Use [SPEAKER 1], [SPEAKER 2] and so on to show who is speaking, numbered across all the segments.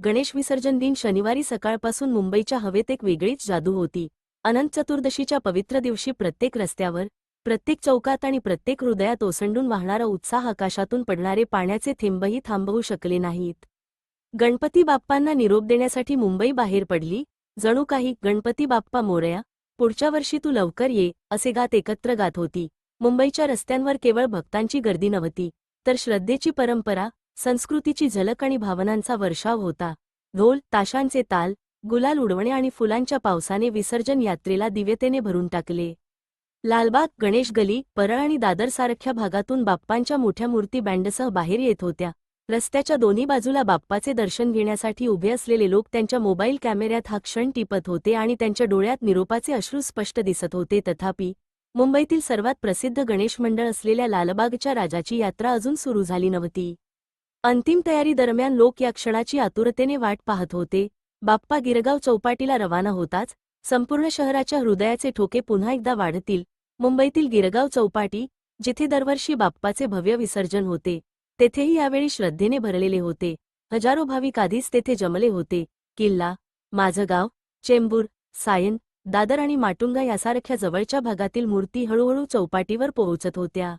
[SPEAKER 1] गणेश विसर्जन दिन शनिवारी सकाळपासून मुंबईच्या हवेत एक वेगळीच जादू होती. अनंत चतुर्दशीच्या पवित्र दिवशी प्रत्येक रस्त्यावर प्रत्येक चौकात आणि प्रत्येक हृदयात ओसंडून वाहणारा उत्साह आकाशातून पडणारे पाण्याचे थेंबही थांबवू शकले नाहीत. गणपती बाप्पांना निरोप देण्यासाठी मुंबई बाहेर पडली जणू काही गणपती बाप्पा मोरया पुढच्या वर्षी तू लवकर ये असे गात एकत्र गात होती. मुंबईच्या रस्त्यांवर केवळ भक्तांची गर्दी नव्हती तर श्रद्धेची परंपरा संस्कृतीची झलक आणि भावनांचा वर्षाव होता. ढोल ताशांचे ताल गुलाल उडवणे आणि फुलांच्या पावसाने विसर्जन यात्रेला दिव्यतेने भरून टाकले. लालबाग गणेश गली परळ आणि दादरसारख्या भागातून बाप्पांच्या मोठ्या मूर्ती बँडसह बाहेर येत होत्या. रस्त्याच्या दोन्ही बाजूला बाप्पाचे दर्शन घेण्यासाठी उभे असलेले लोक त्यांच्या मोबाईल कॅमेऱ्यात हा क्षण टिपत होते आणि त्यांच्या डोळ्यात निरोपाचे अश्रू स्पष्ट दिसत होते. तथापि मुंबईतील सर्वात प्रसिद्ध गणेश मंडळ असलेल्या लालबागच्या राजाची यात्रा अजून सुरू झाली नव्हती. अंतिम तयारी दरम्यान लोक या क्षणाची आतुरतेने वाट पाहत होते. बाप्पा गिरगाव चौपाटीला रवाना होताच संपूर्ण शहराच्या हृदयाचे ठोके पुन्हा एकदा वाढतील. मुंबईतील गिरगाव चौपाटी जिथे दरवर्षी बाप्पाचे भव्य विसर्जन होते तेथेही यावेळी श्रद्धेने भरलेले होते. हजारो भाविक आधीच तेथे जमले होते. किल्ला माझं गाव चेंबूर सायन दादर आणि माटुंगा यासारख्या जवळच्या भागातील मूर्ती हळूहळू चौपाटीवर पोहोचत होत्या.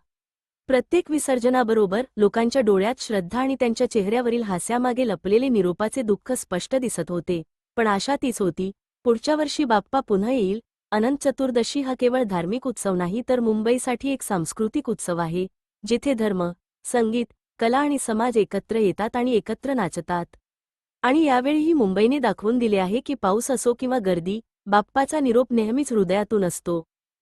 [SPEAKER 1] प्रत्येक विसर्जनाबरोबर लोकांच्या डोळ्यात श्रद्धा आणि त्यांच्या चेहऱ्यावरील हास्यामागे लपलेले निरोपाचे दुःख स्पष्ट दिसत होते. पण आशा तीच होती पुढच्या वर्षी बाप्पा पुन्हा येईल अनंत चतुर्दशी हा केवळ धार्मिक उत्सव नाही तर मुंबईसाठी एक सांस्कृतिक उत्सव आहे जिथे धर्म संगीत कला आणि समाज एकत्र येतात आणि एकत्र नाचतात. आणि यावेळीही मुंबईने दाखवून दिले आहे की पाऊस असो किंवा गर्दी बाप्पाचा निरोप नेहमीच हृदयातून असतो.